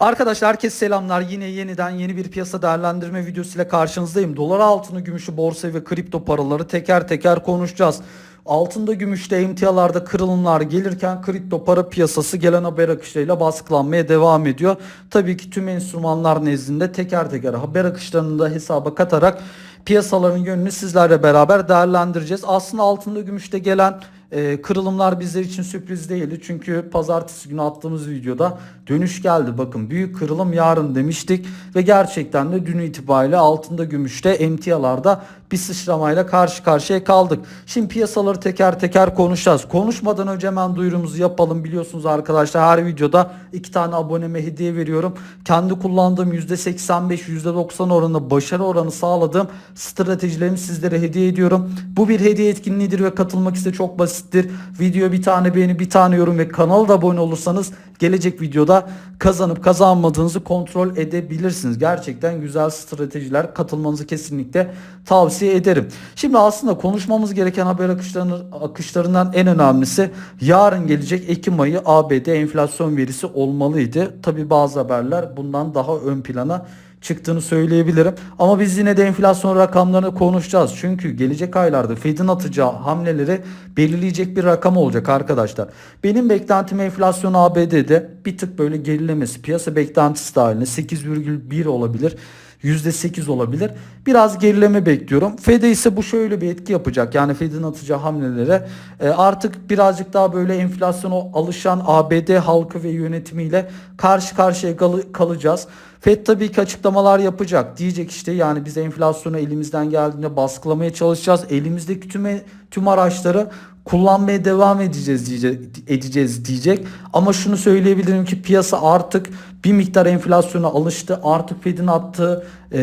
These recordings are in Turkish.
Arkadaşlar herkes selamlar. Yine yeniden yeni bir piyasa değerlendirme videosuyla karşınızdayım. Dolar altını, gümüşü, borsa ve kripto paraları teker teker konuşacağız. Altında gümüşte emtialarda kırılımlar gelirken kripto para piyasası gelen haber akışlarıyla baskılanmaya devam ediyor. Tabii ki tüm enstrümanlar nezdinde teker teker haber akışlarını da hesaba katarak piyasaların yönünü sizlerle beraber değerlendireceğiz. Aslında altında gümüşte gelen e, kırılımlar bizler için sürpriz değildi. Çünkü pazartesi günü attığımız videoda dönüş geldi. Bakın büyük kırılım yarın demiştik ve gerçekten de dün itibariyle altında gümüşte emtialarda bir sıçramayla karşı karşıya kaldık. Şimdi piyasaları teker teker konuşacağız. Konuşmadan önce hemen duyurumuzu yapalım. Biliyorsunuz arkadaşlar her videoda iki tane aboneme hediye veriyorum. Kendi kullandığım %85 %90 oranında başarı oranı sağladığım stratejilerimi sizlere hediye ediyorum. Bu bir hediye etkinliğidir ve katılmak ise çok basittir. Video bir tane beğeni bir tane yorum ve kanala da abone olursanız gelecek videoda kazanıp kazanmadığınızı kontrol edebilirsiniz. Gerçekten güzel stratejiler katılmanızı kesinlikle tavsiye ederim. Şimdi aslında konuşmamız gereken haber akışlarının, akışlarından en önemlisi yarın gelecek Ekim ayı ABD enflasyon verisi olmalıydı. Tabi bazı haberler bundan daha ön plana çıktığını söyleyebilirim. Ama biz yine de enflasyon rakamlarını konuşacağız. Çünkü gelecek aylarda Fed'in atacağı hamleleri belirleyecek bir rakam olacak arkadaşlar. Benim beklentim enflasyon ABD'de bir tık böyle gerilemesi. Piyasa beklentisi dahilinde 8,1 olabilir. %8 olabilir. Biraz gerileme bekliyorum. Fed'e ise bu şöyle bir etki yapacak. Yani Fed'in atacağı hamlelere e, artık birazcık daha böyle enflasyona alışan ABD halkı ve yönetimiyle karşı karşıya kal- kalacağız. Fed tabii ki açıklamalar yapacak. Diyecek işte yani biz enflasyonu elimizden geldiğinde baskılamaya çalışacağız. Elimizdeki tüm tüm araçları kullanmaya devam edeceğiz diyecek, edeceğiz diyecek. Ama şunu söyleyebilirim ki piyasa artık bir miktar enflasyona alıştı. Artık Fed'in attığı e,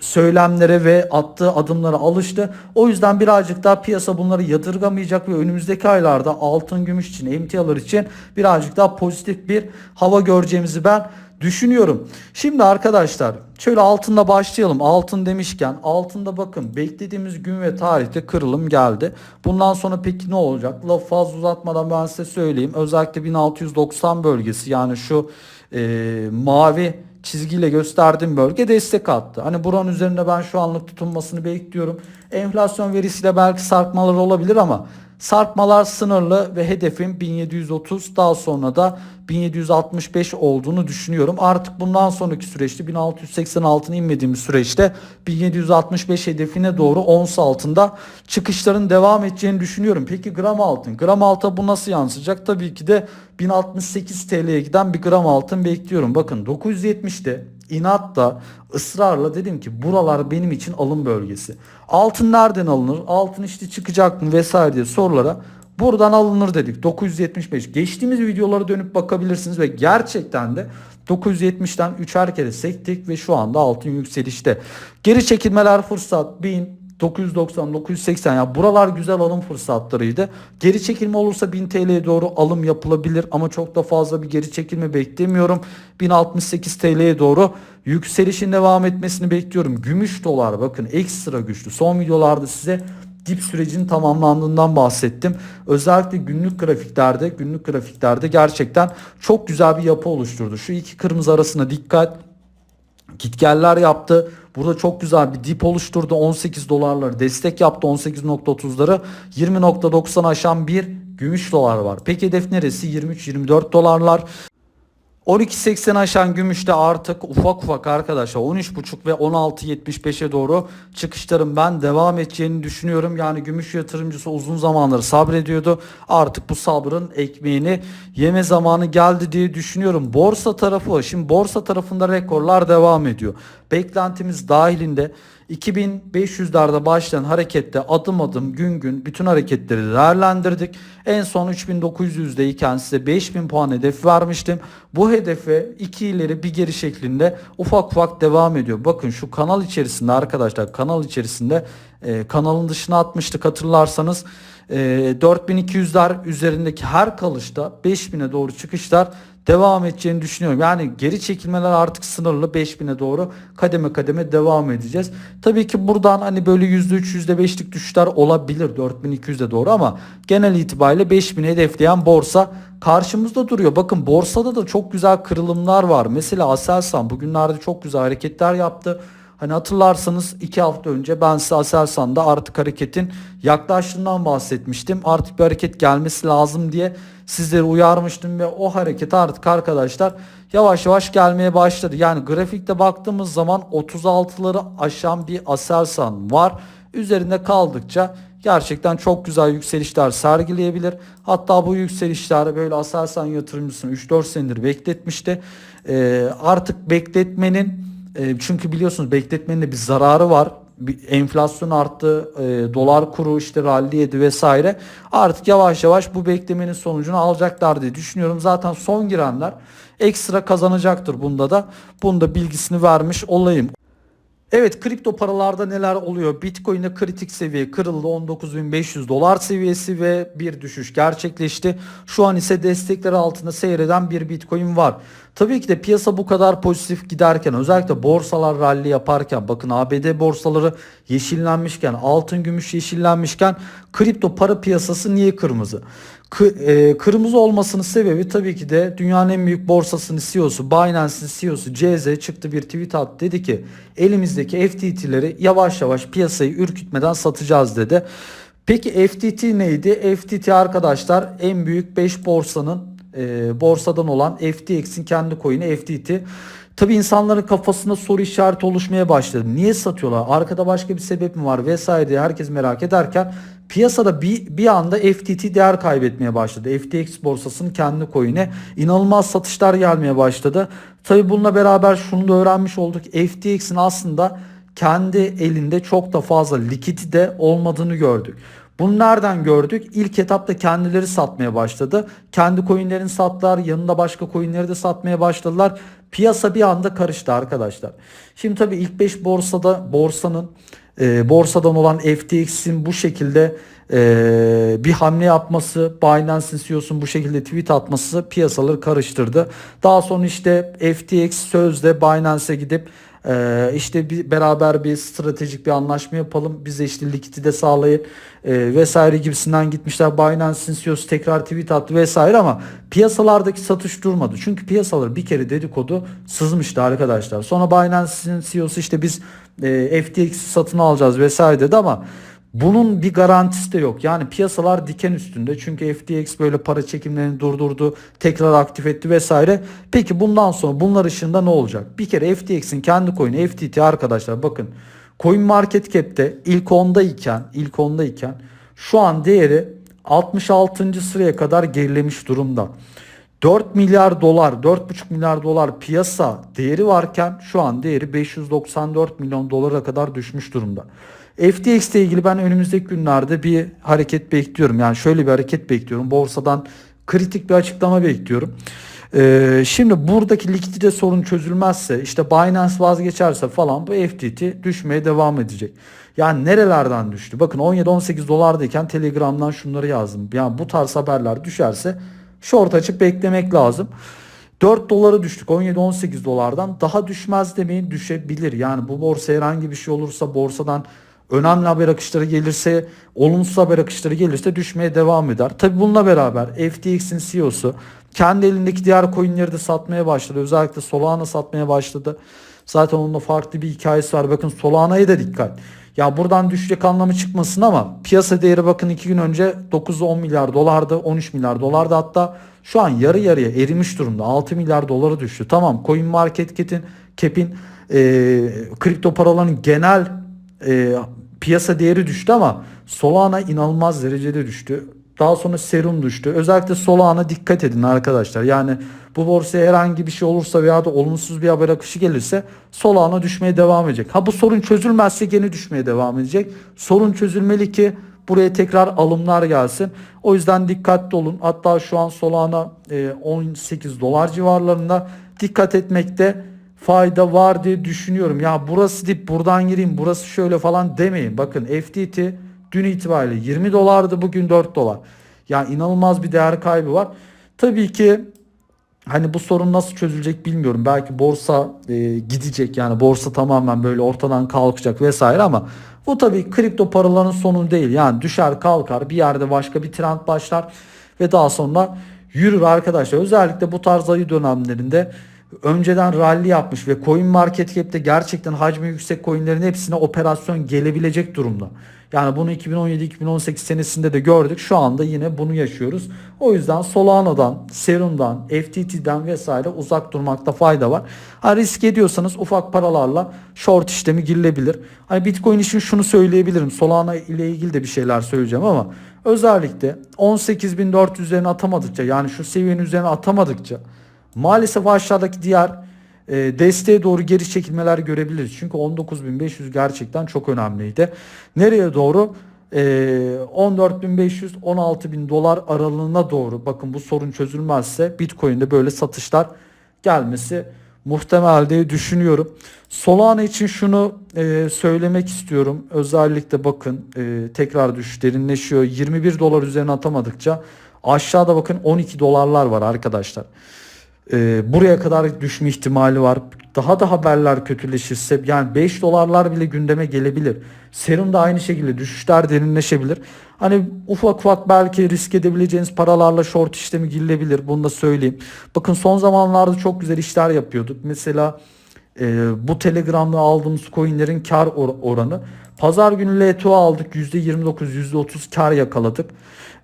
söylemlere ve attığı adımlara alıştı. O yüzden birazcık daha piyasa bunları yadırgamayacak ve önümüzdeki aylarda altın gümüş için emtialar için birazcık daha pozitif bir hava göreceğimizi ben düşünüyorum. Şimdi arkadaşlar şöyle altında başlayalım. Altın demişken altında bakın beklediğimiz gün ve tarihte kırılım geldi. Bundan sonra peki ne olacak? Lafı fazla uzatmadan ben size söyleyeyim. Özellikle 1690 bölgesi yani şu e, mavi çizgiyle gösterdiğim bölge destek attı. Hani buranın üzerinde ben şu anlık tutunmasını bekliyorum. Enflasyon verisiyle belki sarkmalar olabilir ama sarkmalar sınırlı ve hedefim 1730 daha sonra da 1765 olduğunu düşünüyorum. Artık bundan sonraki süreçte 1686'ın inmediğimiz süreçte 1765 hedefine doğru ons altında çıkışların devam edeceğini düşünüyorum. Peki gram altın? Gram alta bu nasıl yansıyacak? Tabii ki de 1068 TL'ye giden bir gram altın bekliyorum. Bakın 970'te inatla ısrarla dedim ki buralar benim için alım bölgesi. Altın nereden alınır? Altın işte çıkacak mı vesaire diye sorulara buradan alınır dedik. 975. Geçtiğimiz videolara dönüp bakabilirsiniz ve gerçekten de 970'ten 3'er kere sektik ve şu anda altın yükselişte. Geri çekilmeler fırsat 1000 990 980 ya buralar güzel alım fırsatlarıydı. Geri çekilme olursa 1000 TL'ye doğru alım yapılabilir ama çok da fazla bir geri çekilme beklemiyorum. 1068 TL'ye doğru yükselişin devam etmesini bekliyorum. Gümüş dolar bakın ekstra güçlü. Son videolarda size dip sürecinin tamamlandığından bahsettim. Özellikle günlük grafiklerde, günlük grafiklerde gerçekten çok güzel bir yapı oluşturdu. Şu iki kırmızı arasına dikkat. Gitgeller yaptı. Burada çok güzel bir dip oluşturdu. 18 dolarları destek yaptı. 18.30'ları 20.90 aşan bir gümüş dolar var. Peki hedef neresi? 23-24 dolarlar. 12.80 aşan gümüşte artık ufak ufak arkadaşlar 13.5 ve 16.75'e doğru çıkışların ben devam edeceğini düşünüyorum. Yani gümüş yatırımcısı uzun zamandır sabrediyordu. Artık bu sabrın ekmeğini yeme zamanı geldi diye düşünüyorum. Borsa tarafı şimdi borsa tarafında rekorlar devam ediyor. Beklentimiz dahilinde 2500'lerde başlayan harekette adım adım gün gün bütün hareketleri değerlendirdik. En son 3900'de iken size 5000 puan hedef vermiştim. Bu hedefe iki ileri bir geri şeklinde ufak ufak devam ediyor. Bakın şu kanal içerisinde arkadaşlar kanal içerisinde e, kanalın dışına atmıştık hatırlarsanız. E, 4200'ler üzerindeki her kalışta 5000'e doğru çıkışlar devam edeceğini düşünüyorum. Yani geri çekilmeler artık sınırlı 5000'e doğru kademe kademe devam edeceğiz. Tabii ki buradan hani böyle %3 %5'lik düşüşler olabilir 4200'e doğru ama genel itibariyle 5000'i hedefleyen borsa karşımızda duruyor. Bakın borsada da çok güzel kırılımlar var. Mesela Aselsan bugünlerde çok güzel hareketler yaptı. Hani hatırlarsanız 2 hafta önce ben size Aselsan'da artık hareketin yaklaştığından bahsetmiştim. Artık bir hareket gelmesi lazım diye sizleri uyarmıştım ve o hareket artık arkadaşlar yavaş yavaş gelmeye başladı. Yani grafikte baktığımız zaman 36'ları aşan bir Aselsan var. Üzerinde kaldıkça gerçekten çok güzel yükselişler sergileyebilir. Hatta bu yükselişler böyle Aselsan yatırımcısını 3-4 senedir bekletmişti. Ee, artık bekletmenin e, çünkü biliyorsunuz bekletmenin de bir zararı var. Bir enflasyon arttı, e, dolar kuru işte rally yedi vesaire. Artık yavaş yavaş bu beklemenin sonucunu alacaklar diye düşünüyorum. Zaten son girenler ekstra kazanacaktır bunda da. Bunda bilgisini vermiş olayım. Evet kripto paralarda neler oluyor? Bitcoin'de kritik seviye kırıldı 19.500 dolar seviyesi ve bir düşüş gerçekleşti. Şu an ise destekler altında seyreden bir Bitcoin var. Tabii ki de piyasa bu kadar pozitif giderken özellikle borsalar rally yaparken bakın ABD borsaları yeşillenmişken altın gümüş yeşillenmişken kripto para piyasası niye kırmızı? E, kırmızı olmasının sebebi tabii ki de dünyanın en büyük borsasının CEO'su Binance'in CEO'su CZ çıktı bir tweet attı dedi ki elimizdeki FTT'leri yavaş yavaş piyasayı ürkütmeden satacağız dedi. Peki FTT neydi? FTT arkadaşlar en büyük 5 borsanın e, borsadan olan FTX'in kendi coin'i FTT. Tabi insanların kafasında soru işareti oluşmaya başladı. Niye satıyorlar? Arkada başka bir sebep mi var vesaire diye herkes merak ederken piyasada bir, bir anda FTT değer kaybetmeye başladı. FTX borsasının kendi coin'e inanılmaz satışlar gelmeye başladı. Tabi bununla beraber şunu da öğrenmiş olduk. FTX'in aslında kendi elinde çok da fazla likidite olmadığını gördük. Bunu nereden gördük? İlk etapta kendileri satmaya başladı. Kendi coinlerini sattılar. Yanında başka coinleri de satmaya başladılar. Piyasa bir anda karıştı arkadaşlar. Şimdi tabii ilk 5 borsada borsanın e, borsadan olan FTX'in bu şekilde e, bir hamle yapması, Binance'in CEO'sun bu şekilde tweet atması piyasaları karıştırdı. Daha sonra işte FTX sözde Binance'e gidip ee, işte bir, beraber bir stratejik bir anlaşma yapalım. Bize işte likiti de sağlayın e, vesaire gibisinden gitmişler. Binance'in CEO'su tekrar tweet attı vesaire ama piyasalardaki satış durmadı. Çünkü piyasalar bir kere dedikodu sızmıştı arkadaşlar. Sonra Binance'in CEO'su işte biz e, FTX'i satın alacağız vesaire dedi ama bunun bir garantisi de yok. Yani piyasalar diken üstünde. Çünkü FTX böyle para çekimlerini durdurdu, tekrar aktif etti vesaire. Peki bundan sonra bunlar ışığında ne olacak? Bir kere FTX'in kendi coin'i FTT arkadaşlar bakın. Coin Market Cap'te ilk 10'da iken, ilk 10'da iken şu an değeri 66. sıraya kadar gerilemiş durumda. 4 milyar dolar, 4,5 milyar dolar piyasa değeri varken şu an değeri 594 milyon dolara kadar düşmüş durumda. FTX ile ilgili ben önümüzdeki günlerde bir hareket bekliyorum. Yani şöyle bir hareket bekliyorum. Borsadan kritik bir açıklama bekliyorum. Ee, şimdi buradaki likidite sorun çözülmezse işte Binance vazgeçerse falan bu FTT düşmeye devam edecek. Yani nerelerden düştü? Bakın 17-18 dolardayken Telegram'dan şunları yazdım. Yani bu tarz haberler düşerse short açıp beklemek lazım. 4 dolara düştük 17-18 dolardan daha düşmez demeyin düşebilir. Yani bu borsa herhangi bir şey olursa borsadan önemli haber akışları gelirse, olumsuz haber akışları gelirse düşmeye devam eder. Tabi bununla beraber FTX'in CEO'su kendi elindeki diğer coinleri de satmaya başladı. Özellikle Solana satmaya başladı. Zaten onun da farklı bir hikayesi var. Bakın Solana'ya da dikkat. Ya buradan düşecek anlamı çıkmasın ama piyasa değeri bakın 2 gün önce 9-10 milyar dolardı. 13 milyar dolardı hatta. Şu an yarı yarıya erimiş durumda. 6 milyar doları düştü. Tamam Coin Market Cap'in e, kripto paraların genel e, piyasa değeri düştü ama Solana inanılmaz derecede düştü. Daha sonra Serum düştü. Özellikle Solana dikkat edin arkadaşlar. Yani bu borsaya herhangi bir şey olursa veya da olumsuz bir haber akışı gelirse Solana düşmeye devam edecek. Ha bu sorun çözülmezse gene düşmeye devam edecek. Sorun çözülmeli ki buraya tekrar alımlar gelsin. O yüzden dikkatli olun. Hatta şu an Solana 18 e, dolar civarlarında dikkat etmekte fayda var diye düşünüyorum. Ya burası dip buradan gireyim burası şöyle falan demeyin. Bakın FTT dün itibariyle 20 dolardı bugün 4 dolar. Ya inanılmaz bir değer kaybı var. Tabii ki Hani bu sorun nasıl çözülecek bilmiyorum. Belki borsa e, gidecek yani borsa tamamen böyle ortadan kalkacak vesaire ama bu tabii kripto paraların sonu değil. Yani düşer kalkar bir yerde başka bir trend başlar ve daha sonra yürür arkadaşlar. Özellikle bu tarz ayı dönemlerinde önceden rally yapmış ve coin market cap'te gerçekten hacmi yüksek coinlerin hepsine operasyon gelebilecek durumda. Yani bunu 2017-2018 senesinde de gördük. Şu anda yine bunu yaşıyoruz. O yüzden Solana'dan, Serum'dan, FTT'den vesaire uzak durmakta fayda var. Ha, risk ediyorsanız ufak paralarla short işlemi girilebilir. Hani Bitcoin için şunu söyleyebilirim. Solana ile ilgili de bir şeyler söyleyeceğim ama özellikle 18.400 üzerine atamadıkça yani şu seviyenin üzerine atamadıkça maalesef aşağıdaki diğer e, desteğe doğru geri çekilmeler görebiliriz. Çünkü 19.500 gerçekten çok önemliydi. Nereye doğru? E, 14.500 16.000 dolar aralığına doğru bakın bu sorun çözülmezse Bitcoin'de böyle satışlar gelmesi muhtemel diye düşünüyorum. Solana için şunu e, söylemek istiyorum. Özellikle bakın e, tekrar düş derinleşiyor. 21 dolar üzerine atamadıkça aşağıda bakın 12 dolarlar var arkadaşlar. E, buraya kadar düşme ihtimali var. Daha da haberler kötüleşirse yani 5 dolarlar bile gündeme gelebilir. Serum da aynı şekilde düşüşler derinleşebilir. Hani ufak ufak belki risk edebileceğiniz paralarla short işlemi girilebilir. Bunu da söyleyeyim. Bakın son zamanlarda çok güzel işler yapıyorduk. Mesela e, bu Telegram'da aldığımız coinlerin kar or- oranı. Pazar günü LTO aldık %29 %30 kar yakaladık.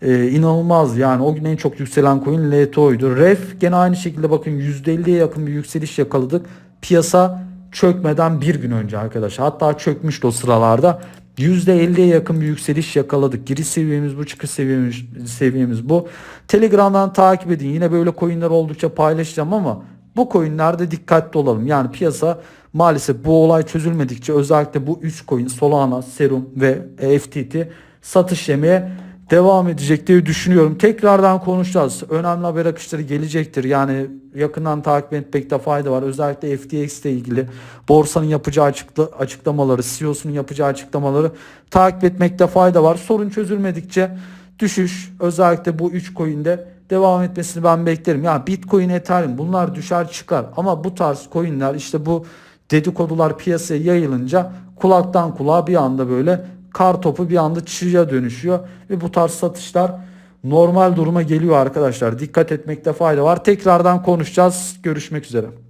E, inanılmaz yani o gün en çok yükselen coin LTO'ydu. Ref gene aynı şekilde bakın %50'ye yakın bir yükseliş yakaladık. Piyasa çökmeden bir gün önce arkadaşlar. Hatta çökmüştü o sıralarda. %50'ye yakın bir yükseliş yakaladık. Giriş seviyemiz bu, çıkış seviyemiz, seviyemiz bu. Telegram'dan takip edin. Yine böyle coinler oldukça paylaşacağım ama bu coinlerde dikkatli olalım. Yani piyasa maalesef bu olay çözülmedikçe özellikle bu 3 coin Solana, Serum ve FTT satış yemeye devam edecek diye düşünüyorum. Tekrardan konuşacağız. Önemli haber akışları gelecektir. Yani yakından takip etmekte fayda var. Özellikle FTX ile ilgili borsanın yapacağı açıkla, açıklamaları, CEO'sunun yapacağı açıklamaları takip etmekte fayda var. Sorun çözülmedikçe düşüş özellikle bu 3 coin'de devam etmesini ben beklerim. Yani Bitcoin, Ethereum bunlar düşer çıkar ama bu tarz coin'ler işte bu dedikodular piyasaya yayılınca kulaktan kulağa bir anda böyle kar topu bir anda çığya dönüşüyor ve bu tarz satışlar normal duruma geliyor arkadaşlar. Dikkat etmekte fayda var. Tekrardan konuşacağız. Görüşmek üzere.